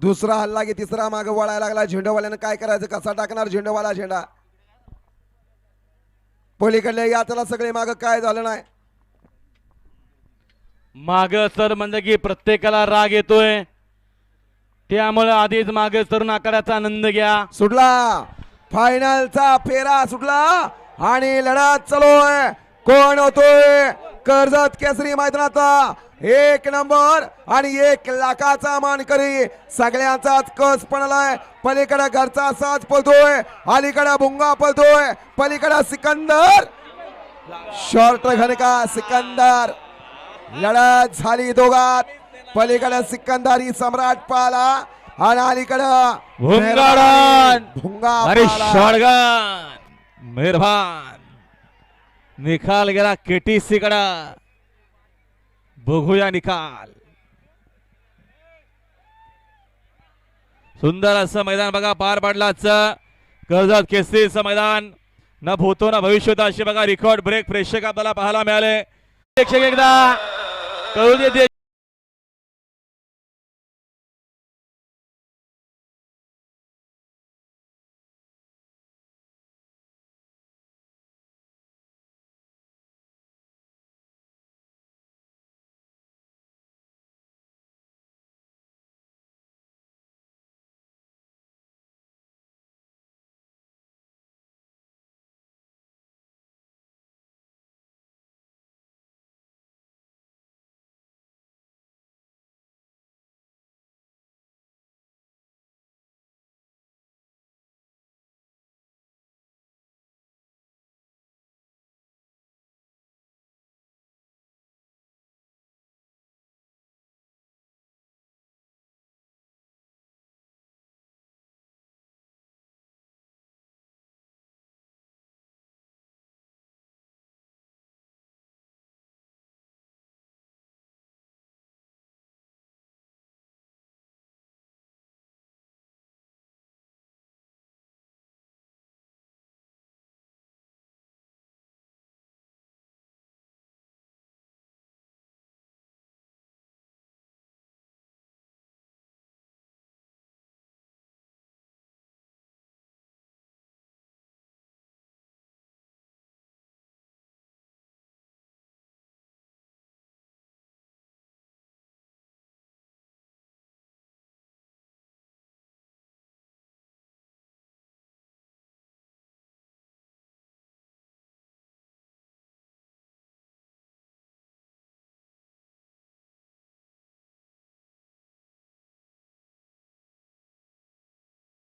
दुसरा हल्ला की तिसरा मागे वळायला लागला. झेंडूवाल्यानं काय करायचं? कसा टाकणार झेंडूवाला झेंडा? पलीकडल्या यात्रा सगळे माग काय झालं नाही? माग सर म्हणजे की प्रत्येकाला राग येतोय. त्यामुळे आधीच मागे सरून आकाराचा आनंद घ्या. सुटला. फायनलचा फेरा सुटला. आणि लढत चालूय कोण होतोय? कर्जत केसरी मैदानाचा एक नंबर आणि एक लाखाचा मानकरी. सगळ्यांचाच कस पडलाय. पलीकडे घरचा साज पळतोय. अलीकडे भुंगा पळतोय. पलीकडे सिकंदर. शॉर्ट घनका सिकंदर. लढत झाली दोघात. पलीकडे सिकंदर सम्राट पाला आणि अलीकडं. भुंगा मेहरबान. निकाल गेला केटीसी कडा बघूया निकाल. सुंदर असं मैदान बघा पार पडला आजचं कर्जत केसरीचं मैदान. न भूतो ना भविष्य अशी बघा रेकॉर्ड ब्रेक प्रेक्षक आपल्याला पाहायला मिळाले. प्रेक्षक एकदा कळू दे